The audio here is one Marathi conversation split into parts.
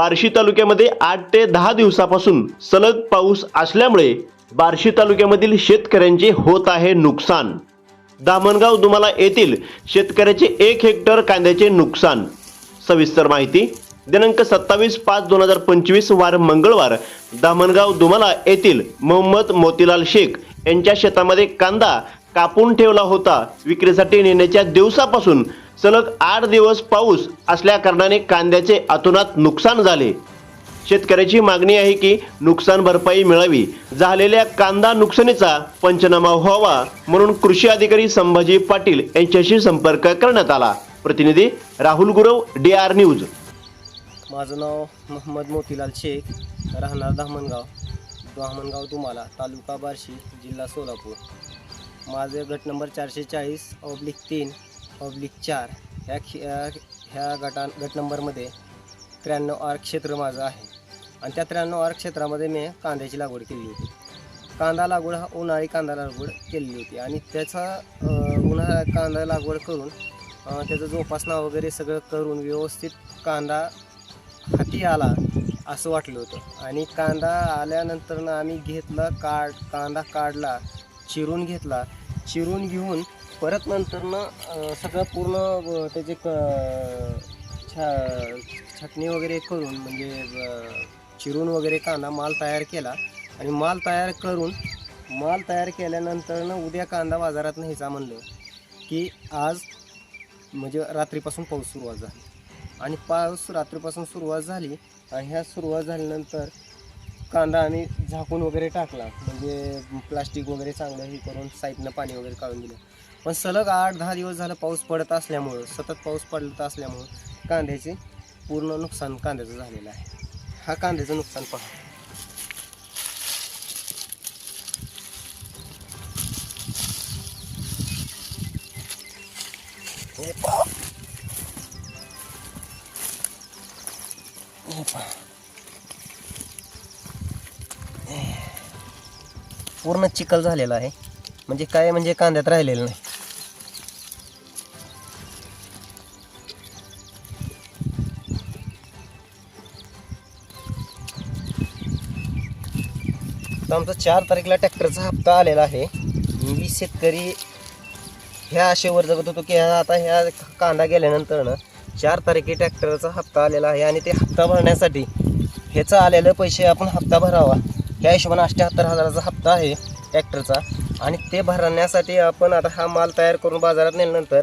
बार्शी तालुक्यामध्ये आठ ते दहा दिवसापासून सलग पाऊस असल्यामुळे बार्शी तालुक्यामधील शेतकऱ्यांचे होत आहे नुकसान. दामणगाव दुमाला येथील शेतकऱ्याचे एक हेक्टर कांद्याचे नुकसान. सविस्तर माहिती दिनांक सत्तावीस पाच दोन हजार पंचवीस वार मंगळवार दामणगाव दुमाला येथील मोहम्मद मोतीलाल शेख यांच्या शेतामध्ये कांदा कापून ठेवला होता. विक्रीसाठी नेण्याच्या दिवसापासून सलग आठ दिवस पाऊस असल्या कारणाने कांद्याचे अतोनात नुकसान झाले. शेतकऱ्याची मागणी आहे की नुकसान भरपाई मिळावी. झालेल्या कांदा नुकसानीचा पंचनामा व्हावा म्हणून कृषी अधिकारी संभाजी पाटील यांच्याशी संपर्क करण्यात आला. प्रतिनिधी Rahul Gurav D R news. माझं नाव मोहम्मद मोतीलाल शेख राहणार धामणगाव. धामणगाव तुम्हाला तालुका बार्शी जिल्हा सोलापूर. माझं गट नंबर चारशे चाळीस ऑब्लिक तीन ऑब्लिक चार. ह्या खे- ह्या- ह्या गटा गट नंबरमध्ये त्र्याण्णव आर क्षेत्र माझं आहे. आणि त्या त्र्याण्णव आर क्षेत्रामध्ये मी कांद्याची लागवड केली होती. कांदा लागवड हा उन्हाळी कांदा लागवड केलेली होती. आणि त्याचा उन्हाळा कांदा लागवड करून त्याचं जोपासना वगैरे सगळं करून व्यवस्थित कांदा हाती आला असं वाटलं होतं. आणि कांदा आल्यानंतरनं आम्ही घेतला काढ कांदा काढला चिरून घेतला. चिरून घेऊन परत नंतर ना सगळं पूर्ण त्याचे क छा छटणी वगैरे करून म्हणजे चिरून वगैरे कांदा माल तयार केला. आणि माल तयार करून माल तयार केल्यानंतर ना उद्या कांदा बाजारात न्यायचा म्हणलं की आज म्हणजे रात्रीपासून पाऊस सुरुवात झाली. आणि पाऊस रात्रीपासून सुरुवात झाली आणि ह्या सुरुवात झाल्यानंतर कांदा आम्ही झाकून वगैरे टाकला. म्हणजे प्लास्टिक वगैरे चांगलं हे करून साईडनं पाणी वगैरे काढून दिलं. पण सलग आठ दहा दिवस झालं पाऊस पडत असल्यामुळं सतत पाऊस पडत असल्यामुळं कांद्याचे पूर्ण नुकसान कांद्याचं झालेलं आहे. हा कांद्याचं नुकसान पहा. हे पहा. पूर्ण चिखल झालेला आहे. म्हणजे काय म्हणजे कांद्यात राहिलेलं नाही. तर आमचा चार तारीखला ट्रॅक्टरचा हप्ता आलेला आहे. मी शेतकरी ह्या आशेवर जगत होतो की ह्या आता ह्या कांदा गेल्यानंतर ना चार तारखे ट्रॅक्टरचा हप्ता आलेला आहे आणि ते हप्ता भरण्यासाठी ह्याचं आलेलं पैसे आपण हप्ता भरावा. ह्या हिशोबाने अठ्ठ्याहत्तर हजाराचा हप्ता आहे ट्रॅक्टरचा. आणि ते भरण्यासाठी आपण आता हा माल तयार करून बाजारात नेल्यानंतर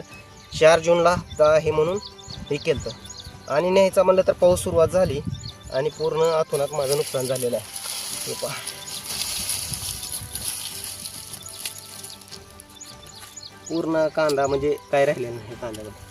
चार जूनला हप्ता आहे म्हणून हे केलं आणि न्यायचं म्हणलं तर पाऊस सुरुवात झाली आणि पूर्ण आतोनात माझं नुकसान झालेलं आहे. हे पहा. पूर्ण कांदा म्हणजे काय राहिलेलं नाही कांद्यामध्ये?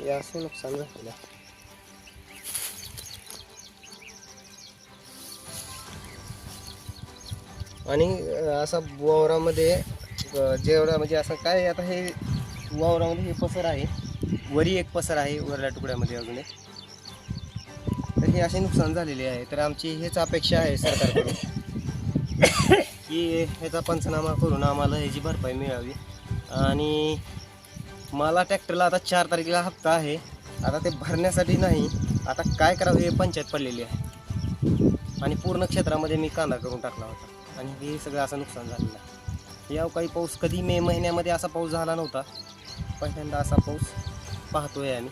हे असं नुकसान झालेलं आहे आणि असा वावरामध्ये जेवढा म्हणजे असं काय आता हे वावरामध्ये हे पसर आहे. वरी एक पसर आहे वरल्या तुकड्यामध्ये अजून एक. तर हे असे नुकसान झालेले आहे. तर आमची हेच अपेक्षा आहे सरकारकडून की ह्याचा पंचनामा करून आम्हाला ह्याची भरपाई मिळावी. आणि मला ट्रॅक्टरला आता चार तारखेला हप्ता आहे. आता ते भरण्यासाठी नाही. आता काय करावं हे पंचायत पडलेली आहे. आणि पूर्ण क्षेत्रामध्ये मी कांदा करून टाकला होता. आणि हे सगळं असं नुकसान झालेलं आहे. या काही पाऊस कधी मे महिन्यामध्ये असा पाऊस झाला नव्हता. पहिल्यांदा असा पाऊस पाहतो आहे आम्ही.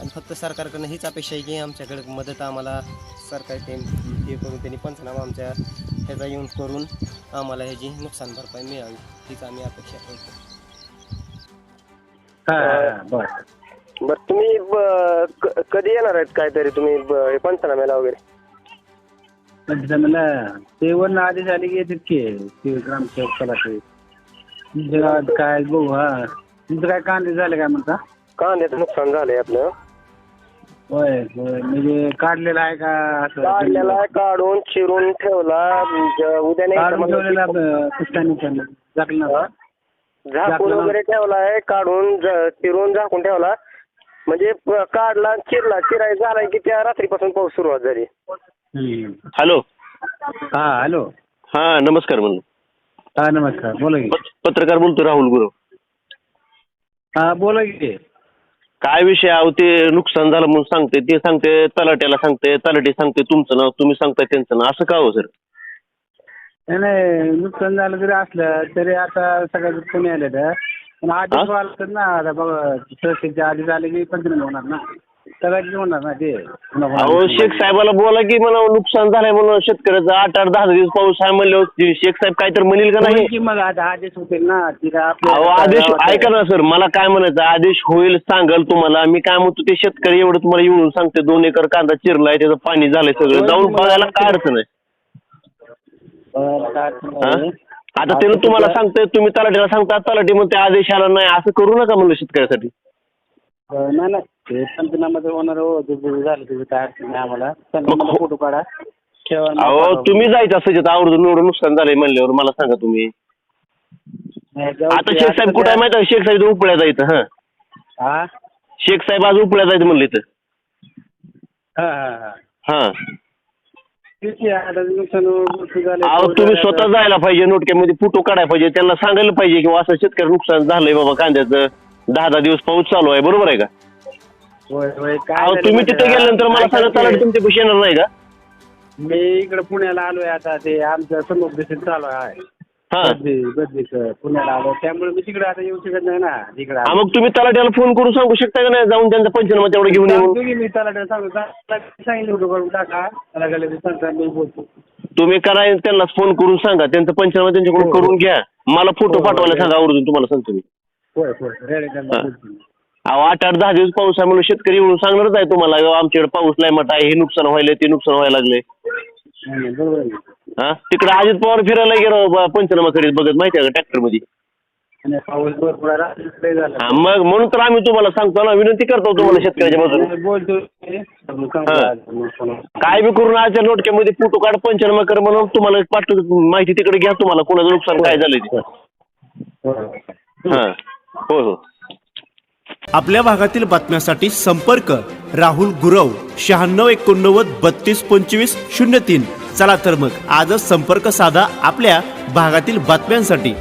आणि फक्त सरकारकडनं हीच अपेक्षा आहे की आमच्याकडे मदत आम्हाला सरकार ते हे करून त्यांनी पंचनामा आमच्या ह्याचा येऊन करून आम्हाला ह्याची नुकसान भरपाई मिळावी हीच आम्ही अपेक्षा करतो. बर. बरं तुम्ही ब- क- कधी येणार आहेत काहीतरी तुम्ही ब- हे पंचनाम्याला वगैरे? मला ते वरून आदेश आले की येतात की ते ग्रामसेवक चला ते तुमच्या गावात काय बघू हा. तुमचं काय कांदे झाले काय म्हणता? कांद्याचं नुकसान झालंय आपलं. होय होय. म्हणजे काढलेलं आहे का असं? काढलेला आहे, काढून चिरून ठेवला. ज- उद्या नाही काढून ठेवलेलं मग आपलं ठेवलं झाकलं हा? झाकून. वगैरे ठेवलाय काढून ज- चिरून झाकून ठेवला. म्हणजे काढला चिरला. चिराय झालाय की त्या रात्रीपासून पाऊस सुरुवात झाली. हॅलो. हा हॅलो. हा नमस्कार म्हणलं. हा नमस्कार. बोला की. पत- पत्रकार बोलतो राहुल गुरव. हा बोला की. काय विषय आहो? ते नुकसान झालं म्हणून सांगते ते सांगते तलाट्याला सांगते तलाठी सांगते तुमचं नाव तुम्ही सांगताय त्यांचं नाव. असं का हो सर? नाही नाही नुकसान झालं जरी असलं तरी आता सगळ्यात पुणे आले तर पण आधीच हा? आलं तर ना आता बघा तहसीलच्या आधी झाले की पंचनामे होणार ना. सगळ्याचीच होणार ना ते. अहो शेख साहेबाला बोला की मला नुकसान झालंय म्हणून शेतकऱ्याचं आठ आठ दहा दिवस पाऊस आहे म्हणलं शेख साहेब काय तर म्हणेल का नाही? होईल की मग आता आदेश होतील ना ती काय आपल्या अहो आदेश ऐका ना सर मला काय म्हणायचं आदेश होईल सांगाल तुम्हाला. मी काय म्हणतो ते शेतकरी एवढं तुम्हाला येऊन सांगते दोन एकर कांदा चिरलाय त्याचं पाणी झालंय सगळं. जाऊन बघायला काय अडचण आहे बरं, काय अडचण हा? नाही. आता त्यानं तुम्हाला सांगतंय तुम्ही तलाठीला सांगता तलाठी म्हणते आदेश आला नाही असं करू नका म्हणलं शेतकऱ्यासाठी. नाही नाही ते होणार हो ते जे झालं त्याचं काय अडचण नाही आम्हाला. पंचनामा फोटो काढा. अहो. तुम्ही जायचं असं आवडून एवढं नुकसान झालंय म्हणल्यावर मला सांगा तुम्ही. आता ते शेख साहेब कुठे आहे माहिती शेख साहेब उपळ्या जायचं हा. हा? शेख साहेब आज उपळ्या जायचं म्हणलं इथं. हा. तेच की, आता नुकसान भरपूर झालंय. अहो तुम्ही स्वतः जायला पाहिजे नोटक्यामध्ये फोटो काढायला पाहिजे त्यांना सांगायला पाहिजे की असं शेतकरी नुकसान झालंय बाबा कांद्याचं दहा दहा दिवस पाऊस चालू आहे बरोबर आहे का होय होय काय अहो तुम्ही माहिती तिथे आहे का? गेल्यानंतर मला सांगा तलाठी तुमच्या पैसे येणार नाही का मी इकडे पुण्याला आलोय आता ते आमचं समुपदेशन चालू आहे हा. बदली पुण्याला आलो त्यामुळे मी तिकडे आता येऊ शकत नाही ना. तिकडे हा, मग तुम्ही तलाट्याला फोन करून सांगू शकता का नाही? जाऊन त्यांचा पंचनामा तेवढं घेऊन येऊन. सांगतो की मी त्याला सांगतो त्याला सांगितलं होतं करून टाका. त्याला गेले मी सांगता मी बोलतो. तुम्ही करा त्यांना फोन करून सांगा. त्यांचं पंचनामा त्यांच्याकडून हो, हो. करून घ्या. मला फोटो हो, पाठवायला हो. सांगा आवडून तुम्हाला सांगतो मी. होय होय. रेडी हा. अहो आठ आठ दहा दिवस पाऊस आहे म्हणून शेतकरी म्हणून सांगणारच आहे तुम्हाला. "अहो, आमच्याकडे पाऊस नाही मट आहे. हे नुकसान व्हायला ते नुकसान व्हायला लागले बरोबर आहे. हा तिकडे अजित पवार फिरायला गेलो ब- पंचनामा करीत बघत माहिती आहे का ट्रॅक्टरमध्ये आणि पाऊस भरपूर आहे, रात्री लय झाला हा, मग म्हणून तर आम्ही तुम्हाला सांगतो ना विनंती करतो तुम्हाला शेतकऱ्याच्या बाजूने बोलतो. आपण हा. मग. काय बी करून आजच्या नोटक्यामध्ये फोटो काढ पंचनामा कर म्हणून तुम्हाला पाठवतो माहिती तिकडे घ्या तुम्हाला कोणाचं नुकसान काय ते होय. हा हो हो आपल्या भागातील बातम्यासाठी संपर्क राहुल गुरव शहाण्णव एकोणनव्वद बत्तीस पंचवीस शून्य तीन चला तर मग आजच संपर्क साधा आपल्या भागातील बातम्यांसाठी.